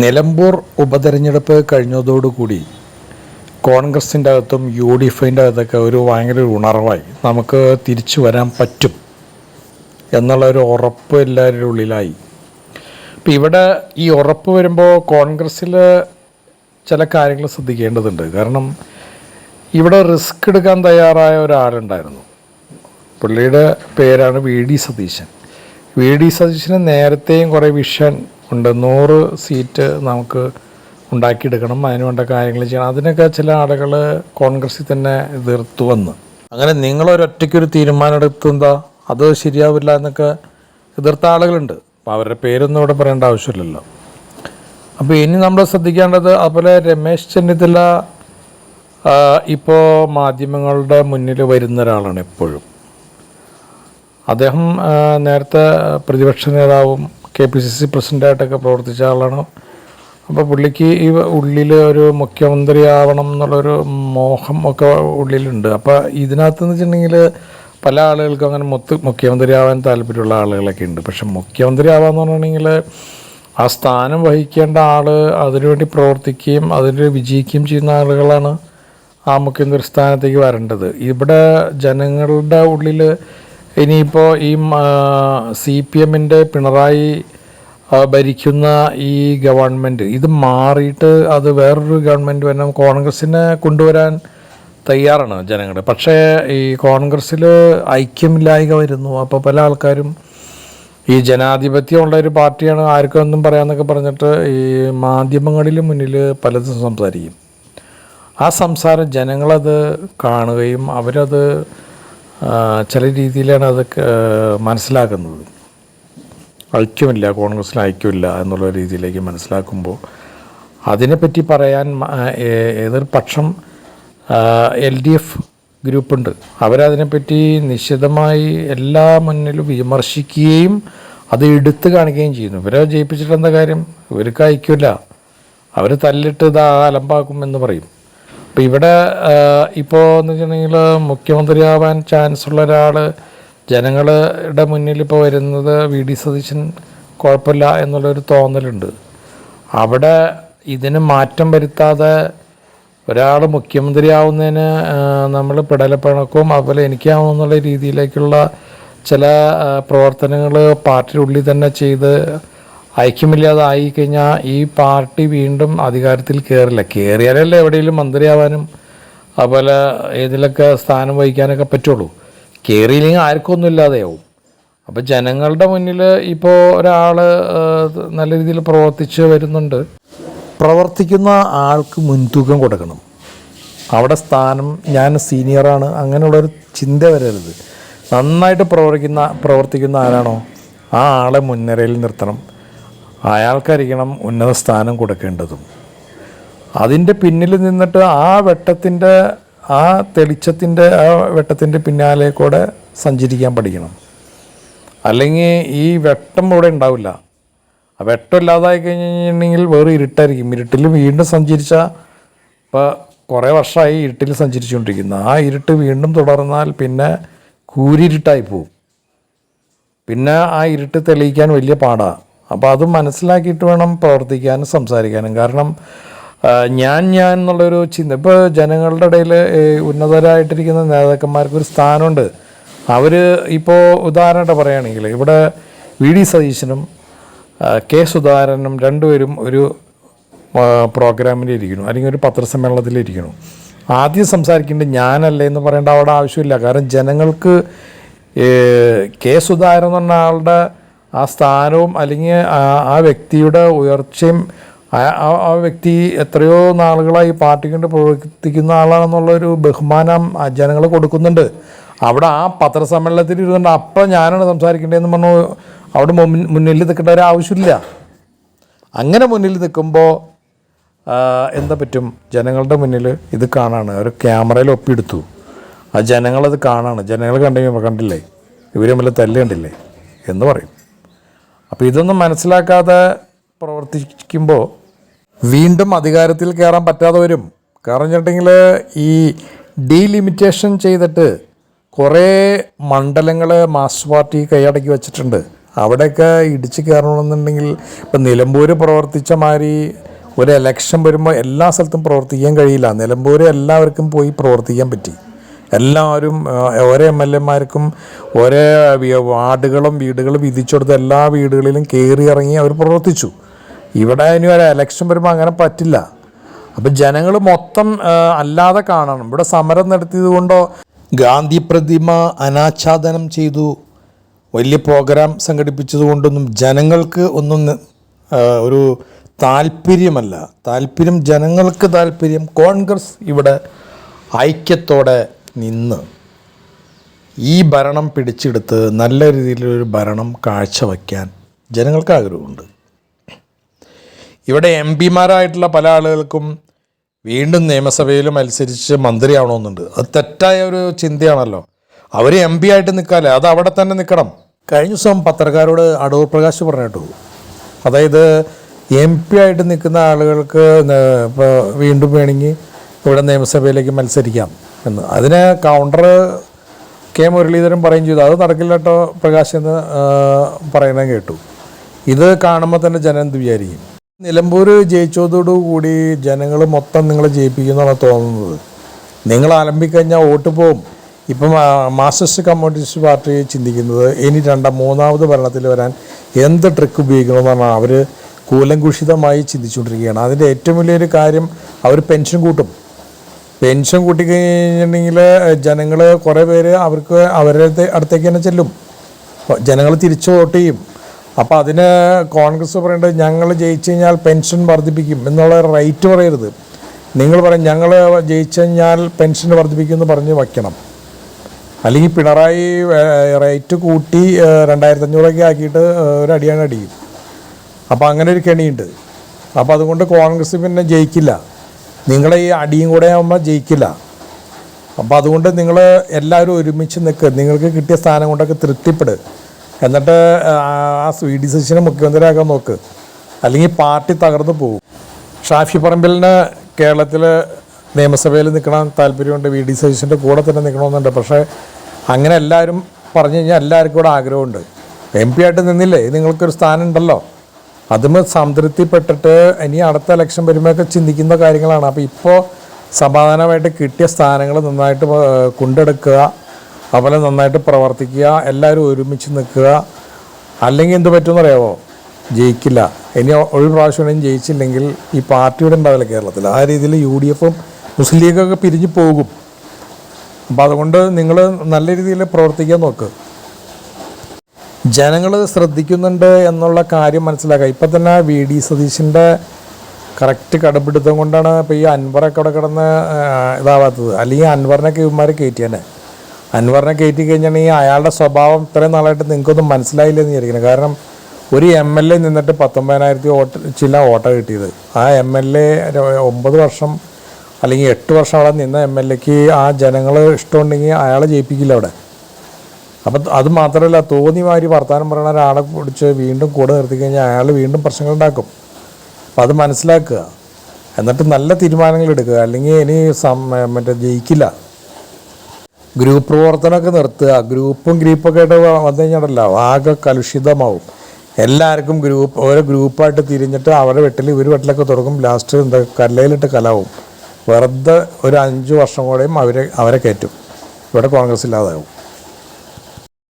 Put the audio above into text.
നിലമ്പൂർ ഉപതെരഞ്ഞെടുപ്പ് കഴിഞ്ഞതോടുകൂടി കോൺഗ്രസിന്റെ അകത്തും യു ഡി എഫിന്റെ അകത്തൊക്കെ ഒരു ഭയങ്കര ഉണർവായി. നമുക്ക് തിരിച്ചു വരാൻ പറ്റും എന്നുള്ള ഒരു ഉറപ്പ് എല്ലാവരുടെ ഉള്ളിലായി. ഇപ്പം ഇവിടെ ഈ ഉറപ്പ് വരുമ്പോൾ കോൺഗ്രസ്സിൽ ചില കാര്യങ്ങൾ ശ്രദ്ധിക്കേണ്ടതുണ്ട്. കാരണം ഇവിടെ റിസ്ക് എടുക്കാൻ തയ്യാറായ ഒരാളുണ്ടായിരുന്നു. പുള്ളിയുടെ പേരാണ് V D Satheesan. V D സതീശന് നേരത്തെയും കുറേ വിഷൻ ഉണ്ട്. നൂറ് സീറ്റ് നമുക്ക് ഉണ്ടാക്കിയെടുക്കണം അതിന് വേണ്ട കാര്യങ്ങൾ ചെയ്യണം. അതിനൊക്കെ ചില ആളുകൾ കോൺഗ്രസിൽ തന്നെ എതിർത്തു വന്ന്. അങ്ങനെ നിങ്ങളൊരൊറ്റയ്ക്കൊരു തീരുമാനം എടുത്തെന്താ അത് ശരിയാവില്ല എന്നൊക്കെ എതിർത്ത ആളുകളുണ്ട്. അപ്പോൾ അവരുടെ പേരൊന്നും ഇവിടെ പറയേണ്ട ആവശ്യമില്ലല്ലോ. അപ്പോൾ ഇനി നമ്മൾ ശ്രദ്ധിക്കേണ്ടത് അതുപോലെ രമേശ് ചെന്നിത്തല ഇപ്പോൾ മാധ്യമങ്ങളുടെ മുന്നിൽ വരുന്ന ഒരാളാണ് എപ്പോഴും. അദ്ദേഹം നേരത്തെ പ്രതിപക്ഷ നേതാവും കെ പി സി സി പ്രസിഡന്റായിട്ടൊക്കെ പ്രവർത്തിച്ച ആളാണ്. അപ്പോൾ പുള്ളിക്ക് ഈ ഉള്ളിൽ ഒരു മുഖ്യമന്ത്രി ആവണം എന്നുള്ളൊരു മോഹം ഒക്കെ ഉള്ളിലുണ്ട്. അപ്പോൾ ഇതിനകത്ത് എന്ന് വെച്ചിട്ടുണ്ടെങ്കിൽ പല ആളുകൾക്കും അങ്ങനെ മൊത്ത മുഖ്യമന്ത്രി ആവാൻ താല്പര്യമുള്ള ആളുകളൊക്കെ ഉണ്ട്. പക്ഷെ മുഖ്യമന്ത്രി ആവാന്ന് പറഞ്ഞിട്ടുണ്ടെങ്കിൽ ആ സ്ഥാനം വഹിക്കേണ്ട ആൾ അതിനുവേണ്ടി പ്രവർത്തിക്കുകയും അതിന് വിജയിക്കുകയും ചെയ്യുന്ന ആളുകളാണ് ആ മുഖ്യമന്ത്രി സ്ഥാനത്തേക്ക് വരേണ്ടത്. ഇവിടെ ജനങ്ങളുടെ ഉള്ളിൽ ഇനിയിപ്പോൾ ഈ സി പി എമ്മിന്റെ പിണറായി ഭരിക്കുന്ന ഈ ഗവൺമെന്റ് ഇത് മാറിയിട്ട് അത് വേറൊരു ഗവൺമെന്റ് വരണം കോൺഗ്രസ്സിനെ കൊണ്ടുവരാൻ തയ്യാറാണ് ജനങ്ങൾ. പക്ഷേ ഈ കോൺഗ്രസ്സിൽ ഐക്യമില്ലായ്മ വരുന്നു. അപ്പോൾ പല ആൾക്കാരും ഈ ജനാധിപത്യമുള്ള ഒരു പാർട്ടിയാണ് ആർക്കും ഒന്നും പറയാമെന്നൊക്കെ പറഞ്ഞിട്ട് ഈ മാധ്യമങ്ങളിൽ മുന്നിൽ പലതും സംസാരിക്കും. ആ സംസാരം ജനങ്ങളത് കാണുകയും അവരത് ചില രീതിയിലാണ് അത് മനസ്സിലാക്കുന്നത്. ഐക്യമില്ല കോൺഗ്രസ്സിൽ ഐക്യമില്ല എന്നുള്ള രീതിയിലേക്ക് മനസ്സിലാക്കുമ്പോൾ അതിനെപ്പറ്റി പറയാൻ എതിർപക്ഷം എൽ ഡി എഫ് ഗ്രൂപ്പുണ്ട്. അവരതിനെപ്പറ്റി നിശ്ചിതമായി എല്ലാ മുന്നിലും വിമർശിക്കുകയും അത് എടുത്തു കാണിക്കുകയും ചെയ്യുന്നു. ഇവരെ ജയിപ്പിച്ചിട്ട് എന്താ കാര്യം? ഇവർക്ക് ഐക്യമില്ല. അവർ തല്ലിട്ട് ഇത് അലമ്പാക്കും എന്ന് പറയും. അപ്പോൾ ഇവിടെ ഇപ്പോൾ എന്ന് വെച്ചിട്ടുണ്ടെങ്കിൽ മുഖ്യമന്ത്രിയാവാൻ ചാൻസ് ഉള്ള ഒരാൾ ജനങ്ങളുടെ മുന്നിൽ ഇപ്പോൾ വരുന്നത് വി ഡി സതീശൻ കുഴപ്പമില്ല എന്നുള്ളൊരു തോന്നലുണ്ട്. അവിടെ ഇതിന് മാറ്റം വരുത്താതെ ഒരാൾ മുഖ്യമന്ത്രിയാവുന്നതിന് നമ്മൾ പിടലപ്പിണക്കവും അതുപോലെ എനിക്കാവുന്നുള്ള രീതിയിലേക്കുള്ള ചില പ്രവർത്തനങ്ങൾ പാർട്ടിയുള്ളിൽ തന്നെ ചെയ്ത് ഐക്യമില്ലാതായി കഴിഞ്ഞാൽ ഈ പാർട്ടി വീണ്ടും അധികാരത്തിൽ കയറില്ല കയറിയാലല്ലേ എവിടെയെങ്കിലും മന്ത്രിയാവാനും അതുപോലെ ഏതിലൊക്കെ സ്ഥാനം വഹിക്കാനൊക്കെ പറ്റുള്ളൂ. കയറിയില്ലെങ്കിൽ ആർക്കും ഒന്നും ഇല്ലാതെയാവും അപ്പോൾ ജനങ്ങളുടെ മുന്നിൽ ഇപ്പോൾ ഒരാൾ നല്ല രീതിയിൽ പ്രവർത്തിച്ച് വരുന്നുണ്ട്. പ്രവർത്തിക്കുന്ന ആൾക്ക് മുൻതൂക്കം കൊടുക്കണം. അവിടെ സ്ഥാനം ഞാൻ സീനിയറാണ് അങ്ങനെയുള്ളൊരു ചിന്ത വരരുത്. നന്നായിട്ട് പ്രവർത്തിക്കുന്ന പ്രവർത്തിക്കുന്ന ആരാണോ ആ ആളെ മുൻനിരയിൽ നിർത്തണം. അയാൾക്കായിരിക്കണം ഉന്നത സ്ഥാനം കൊടുക്കേണ്ടതും. അതിന്റെ പിന്നിൽ നിന്നിട്ട് ആ വെട്ടത്തിന്റെ ആ തെളിച്ചത്തിന്റെ ആ വെട്ടത്തിന്റെ പിന്നാലെ കൂടെ സഞ്ചരിക്കാൻ പഠിക്കണം. അല്ലെങ്കിൽ ഈ വെട്ടം ഇവിടെ ഉണ്ടാവില്ല. ആ വെട്ടം ഇല്ലാതായി കഴിഞ്ഞിട്ടുണ്ടെങ്കിൽ വേറെ ഇരുട്ടായിരിക്കും. ഇരുട്ടിൽ വീണ്ടും സഞ്ചരിച്ച ഇപ്പോൾ കുറേ വർഷമായി ഇരുട്ടിൽ സഞ്ചരിച്ചുകൊണ്ടിരിക്കുന്നു. ആ ഇരുട്ട് വീണ്ടും തുടർന്നാൽ പിന്നെ കൂരിരുട്ടായി പോവും. പിന്നെ ആ ഇരുട്ട് തെളിയിക്കാൻ വലിയ പാടാണ് അപ്പോൾ അത് മനസ്സിലാക്കിയിട്ട് വേണം പ്രവർത്തിക്കാനും സംസാരിക്കാനും. കാരണം ഞാൻ ഞാൻ എന്നുള്ളൊരു ചിന്ത. ഇപ്പോൾ ജനങ്ങളുടെ ഇടയിൽ ഉന്നതരായിട്ടിരിക്കുന്ന നേതാക്കന്മാർക്ക് ഒരു സ്ഥാനമുണ്ട്. അവർ ഇപ്പോൾ ഉദാഹരണമായിട്ട് പറയുകയാണെങ്കിൽ ഇവിടെ വി ഡി സതീശനും കെ സുധാകരനും രണ്ടുപേരും ഒരു പ്രോഗ്രാമിൽ പ്രോഗ്രാമിലിരിക്കുന്നു അല്ലെങ്കിൽ ഒരു പത്രസമ്മേളനത്തിലിരിക്കുന്നു ആദ്യം സംസാരിക്കേണ്ടത് ഞാനല്ലേ എന്ന് പറയേണ്ട അവിടെ ആവശ്യമില്ല. കാരണം ജനങ്ങൾക്ക് കെ സുധാകരൻ എന്ന് ആളുടെ ആ സ്ഥാനവും അല്ലെങ്കിൽ ആ വ്യക്തിയുടെ ഉയർച്ചയും ആ- ആ വ്യക്തി എത്രയോ നാളുകളായി പാർട്ടി കൊണ്ട് പ്രവർത്തിക്കുന്ന ആളാണെന്നുള്ളൊരു ബഹുമാനം ജനങ്ങൾ കൊടുക്കുന്നുണ്ട്. അവിടെ ആ പത്രസമ്മേളനത്തിൽ ഇരുന്നുകൊണ്ട് അപ്പം ഞാനാണ് സംസാരിക്കേണ്ടതെന്ന് പറഞ്ഞു അവിടെ മുന്നിൽ നിൽക്കേണ്ട ഒരു ആവശ്യമില്ല. അങ്ങനെ മുന്നിൽ നിൽക്കുമ്പോൾ എന്താ പറ്റും? ജനങ്ങളുടെ മുന്നിൽ ഇത് കാണാണ്. ഒരു ക്യാമറയിൽ ഒപ്പിയെടുത്തു ആ ജനങ്ങളത് കാണാണ്. ജനങ്ങൾ കണ്ടെങ്കിൽ കണ്ടില്ലേ? ഇവർ തമ്മിൽ തല്ല് കണ്ടില്ലേ? എന്ന് പറയും. അപ്പോൾ ഇതൊന്നും മനസ്സിലാക്കാതെ പ്രവർത്തിക്കുമ്പോൾ വീണ്ടും അധികാരത്തിൽ കയറാൻ പറ്റാതെ വരും. കാരണം വെച്ചിട്ടുണ്ടെങ്കിൽ ഈ ഡീലിമിറ്റേഷൻ ചെയ്തിട്ട് കുറേ മണ്ഡലങ്ങൾ മാസ് പാർട്ടി കൈയടക്കി വെച്ചിട്ടുണ്ട്. അവിടെയൊക്കെ ഇടിച്ച് കയറണമെന്നുണ്ടെങ്കിൽ ഇപ്പം നിലമ്പൂർ പ്രവർത്തിച്ച മാതിരി ഒരു എലക്ഷൻ വരുമ്പോൾ എല്ലാ സ്ഥലത്തും പ്രവർത്തിക്കാൻ കഴിയില്ല. നിലമ്പൂർ എല്ലാവർക്കും പോയി പ്രവർത്തിക്കാൻ പറ്റി. എല്ലാവരും ഓരോ എം എൽ എമാർക്കും ഓരോ വാർഡുകളും വീടുകളും വിധിച്ചു കൊടുത്ത എല്ലാ വീടുകളിലും കയറി ഇറങ്ങി അവർ പ്രവർത്തിച്ചു. ഇവിടെ ഇനി ഒരു എലക്ഷൻ വരുമ്പോൾ അങ്ങനെ പറ്റില്ല. അപ്പം ജനങ്ങൾ മൊത്തം അല്ലാതെ കാണണം. ഇവിടെ സമരം നടത്തിയത് കൊണ്ടോ? ഗാന്ധി പ്രതിമ അനാച്ഛാദനം ചെയ്തു. വലിയ പ്രോഗ്രാം സംഘടിപ്പിച്ചത് കൊണ്ടൊന്നും ജനങ്ങൾക്ക് ഒന്നും ഒരു താല്പര്യമല്ല. താല്പര്യം ജനങ്ങൾക്ക് താല്പര്യം കോൺഗ്രസ് ഇവിടെ ഐക്യത്തോടെ നിന്ന് ഈ ഭരണം പിടിച്ചെടുത്ത് നല്ല രീതിയിലൊരു ഭരണം കാഴ്ചവെക്കാൻ ജനങ്ങൾക്ക് ആഗ്രഹമുണ്ട്. ഇവിടെ എം പിമാരായിട്ടുള്ള പല ആളുകൾക്കും വീണ്ടും നിയമസഭയിൽ മത്സരിച്ച് മന്ത്രിയാവണമെന്നുണ്ട്. അത് തെറ്റായ ഒരു ചിന്തയാണല്ലോ. അവർ എം പി ആയിട്ട് നിൽക്കാല്ലേ? അത് അവിടെ തന്നെ നിൽക്കണം. കഴിഞ്ഞ ദിവസം പത്രക്കാരോട് അടൂർ പ്രകാശ് പറഞ്ഞിട്ടു. അതായത് എം പി ആയിട്ട് നിൽക്കുന്ന ആളുകൾക്ക് ഇപ്പോൾ വീണ്ടും വേണമെങ്കിൽ ഇവിടെ നിയമസഭയിലേക്ക് മത്സരിക്കാം എന്ന്. അതിന് കൗണ്ടർ കെ മുരളീധരൻ പറയും ചെയ്തു. അത് നടക്കില്ല കേട്ടോ പ്രകാശ് എന്ന് പറയണം കേട്ടു. ഇത് കാണുമ്പോൾ തന്നെ ജനം വിചാരിക്കും നിലമ്പൂർ ജയിച്ചതോടുകൂടി ജനങ്ങൾ മൊത്തം നിങ്ങളെ ജയിപ്പിക്കുന്നാണ് തോന്നുന്നത്. നിങ്ങൾ ആലംബിക്കഴിഞ്ഞാൽ വോട്ട് പോകും ഇപ്പം മാർസിസ്റ്റ് കമ്മ്യൂണിസ്റ്റ് പാർട്ടി ചിന്തിക്കുന്നത് ഇനി രണ്ടാം മൂന്നാമത് ഭരണത്തിൽ വരാൻ എന്ത് ട്രിക്ക് ഉപയോഗിക്കണമെന്നാണ് അവർ കൂലങ്കുഷിതമായി ചിന്തിച്ചുകൊണ്ടിരിക്കുകയാണ്. അതിന്റെ ഏറ്റവും വലിയൊരു കാര്യം അവർ പെൻഷൻ കൂട്ടും. പെൻഷൻ കൂട്ടിക്കഴിഞ്ഞിട്ടുണ്ടെങ്കിൽ ജനങ്ങൾ കുറേ പേര് അവർക്ക് അവരുടെ അടുത്തേക്ക് തന്നെ ചെല്ലും. ജനങ്ങൾ തിരിച്ചു വോട്ട് ചെയ്യും. അപ്പോൾ അതിന് കോൺഗ്രസ് പറയേണ്ടത് ഞങ്ങൾ ജയിച്ചു കഴിഞ്ഞാൽ പെൻഷൻ വർദ്ധിപ്പിക്കും എന്നുള്ള റൈറ്റ് പറയരുത്. നിങ്ങൾ പറയും ഞങ്ങൾ ജയിച്ചു കഴിഞ്ഞാൽ പെൻഷൻ വർദ്ധിപ്പിക്കും എന്ന് പറഞ്ഞ് വയ്ക്കണം. അല്ലെങ്കിൽ പിണറായി റേറ്റ് കൂട്ടി രണ്ടായിരത്തി അഞ്ഞൂറൊക്കെ ആക്കിയിട്ട് ഒരു അടിയാണ് അടിയും. അപ്പോൾ അങ്ങനെ ഒരു കെണിയുണ്ട്. അപ്പോൾ അതുകൊണ്ട് കോൺഗ്രസ് പിന്നെ ജയിക്കില്ല. നിങ്ങളെ ഈ അടിയും കൂടെ ആകുമ്പോൾ ജയിക്കില്ല. അപ്പോൾ അതുകൊണ്ട് നിങ്ങൾ എല്ലാവരും ഒരുമിച്ച് നിൽക്കുക നിങ്ങൾക്ക് കിട്ടിയ സ്ഥാനം കൊണ്ടൊക്കെ തൃപ്തിപ്പെട്. എന്നിട്ട് ആ വി ഡി സതീശനെ മുഖ്യമന്ത്രിയാക്കാൻ നോക്ക്. അല്ലെങ്കിൽ പാർട്ടി തകർന്നു പോകും. ഷാഫി പറമ്പിലിന് കേരളത്തിൽ നിയമസഭയിൽ നിൽക്കണം താല്പര്യമുണ്ട് വി ഡി സതീശന്റെ കൂടെ തന്നെ നിൽക്കണമെന്നുണ്ട്. പക്ഷേ അങ്ങനെ എല്ലാവരും പറഞ്ഞു കഴിഞ്ഞാൽ എല്ലാവർക്കും കൂടെ ആഗ്രഹമുണ്ട്. എം പി ആയിട്ട് നിന്നില്ലേ നിങ്ങൾക്കൊരു സ്ഥാനം ഉണ്ടല്ലോ അതും സംതൃപ്തിപ്പെട്ടിട്ട് ഇനി അടുത്ത ഇലക്ഷൻ വരുമ്പോഴൊക്കെ ചിന്തിക്കുന്ന കാര്യങ്ങളാണ്. അപ്പോൾ ഇപ്പോൾ സമാധാനമായിട്ട് കിട്ടിയ സ്ഥാനങ്ങൾ നന്നായിട്ട് കൊണ്ടെടുക്കുക. അതുപോലെ നന്നായിട്ട് പ്രവർത്തിക്കുക എല്ലാവരും ഒരുമിച്ച് നിൽക്കുക. അല്ലെങ്കിൽ എന്ത് പറ്റുമെന്ന് അറിയാമോ ജയിക്കില്ല. ഇനി ഒരു പ്രാവശ്യം ജയിച്ചില്ലെങ്കിൽ ഈ പാർട്ടിയുടെ ഉണ്ടാവില്ല കേരളത്തിൽ. ആ രീതിയിൽ യു ഡി എഫും മുസ്ലിം ലീഗൊക്കെ പിരിഞ്ഞു പോകും. അപ്പോൾ അതുകൊണ്ട് നിങ്ങൾ നല്ല രീതിയിൽ പ്രവർത്തിക്കാൻ നോക്ക്. ജനങ്ങൾ ശ്രദ്ധിക്കുന്നുണ്ട് എന്നുള്ള കാര്യം മനസ്സിലാക്കുക. ഇപ്പം തന്നെ വി ഡി സതീശിന്റെ കറക്റ്റ് കടപിടുത്തം കൊണ്ടാണ് ഇപ്പോൾ ഈ അൻവറൊക്കെ അവിടെ കിടന്ന് ഇതാവാത്തത്. അല്ലെങ്കിൽ അൻവറിനൊക്കെ ഇവന്മാർ കയറ്റിയാനെ. അൻവറിനെ കയറ്റി കഴിഞ്ഞിട്ടുണ്ടെങ്കിൽ അയാളുടെ സ്വഭാവം ഇത്രയും നാളായിട്ട് നിങ്ങൾക്കൊന്നും മനസ്സിലായില്ലെന്ന് വിചാരിക്കുന്നത് കാരണം ഒരു എം എൽ എ നിന്നിട്ട് പത്തൊമ്പതിനായിരത്തി വോട്ട് ചില വോട്ട കിട്ടിയത്. ആ എം എൽ എ ഒമ്പത് വർഷം അല്ലെങ്കിൽ എട്ട് വർഷം അവിടെ നിന്ന എം എൽ എക്ക് ആ ജനങ്ങൾ ഇഷ്ടമുണ്ടെങ്കിൽ അയാളെ ജയിപ്പിക്കില്ല അവിടെ. അപ്പം അത് മാത്രമല്ല തോന്നി മാതിരി വർത്തമാനം പറയുന്ന ഒരാളെ പിടിച്ച് വീണ്ടും കൂടെ നിർത്തി കഴിഞ്ഞാൽ അയാൾ വീണ്ടും പ്രശ്നങ്ങൾ ഉണ്ടാക്കും. അപ്പം അത് മനസ്സിലാക്കുക. എന്നിട്ട് നല്ല തീരുമാനങ്ങൾ എടുക്കുക. അല്ലെങ്കിൽ ഇനി മറ്റേ ജയിക്കില്ല. ഗ്രൂപ്പ് പ്രവർത്തനമൊക്കെ നിർത്തുക. ഗ്രൂപ്പും ഗ്രൂപ്പൊക്കെ ആയിട്ട് വന്നു കഴിഞ്ഞാലല്ലോ ആകെ കലുഷിതമാവും. എല്ലാവർക്കും ഗ്രൂപ്പ് ഓരോ ഗ്രൂപ്പായിട്ട് തിരിഞ്ഞിട്ട് അവരുടെ വെട്ടിൽ ഇവർ വെട്ടിലൊക്കെ തുടങ്ങും. ലാസ്റ്റ് എന്താ കല്ലയിലിട്ട് കലാവും. വെറുതെ ഒരു അഞ്ച് വർഷം കൂടെയും അവരെ അവരെ കയറ്റും. ഇവിടെ കോൺഗ്രസ് ഇല്ലാതാവും.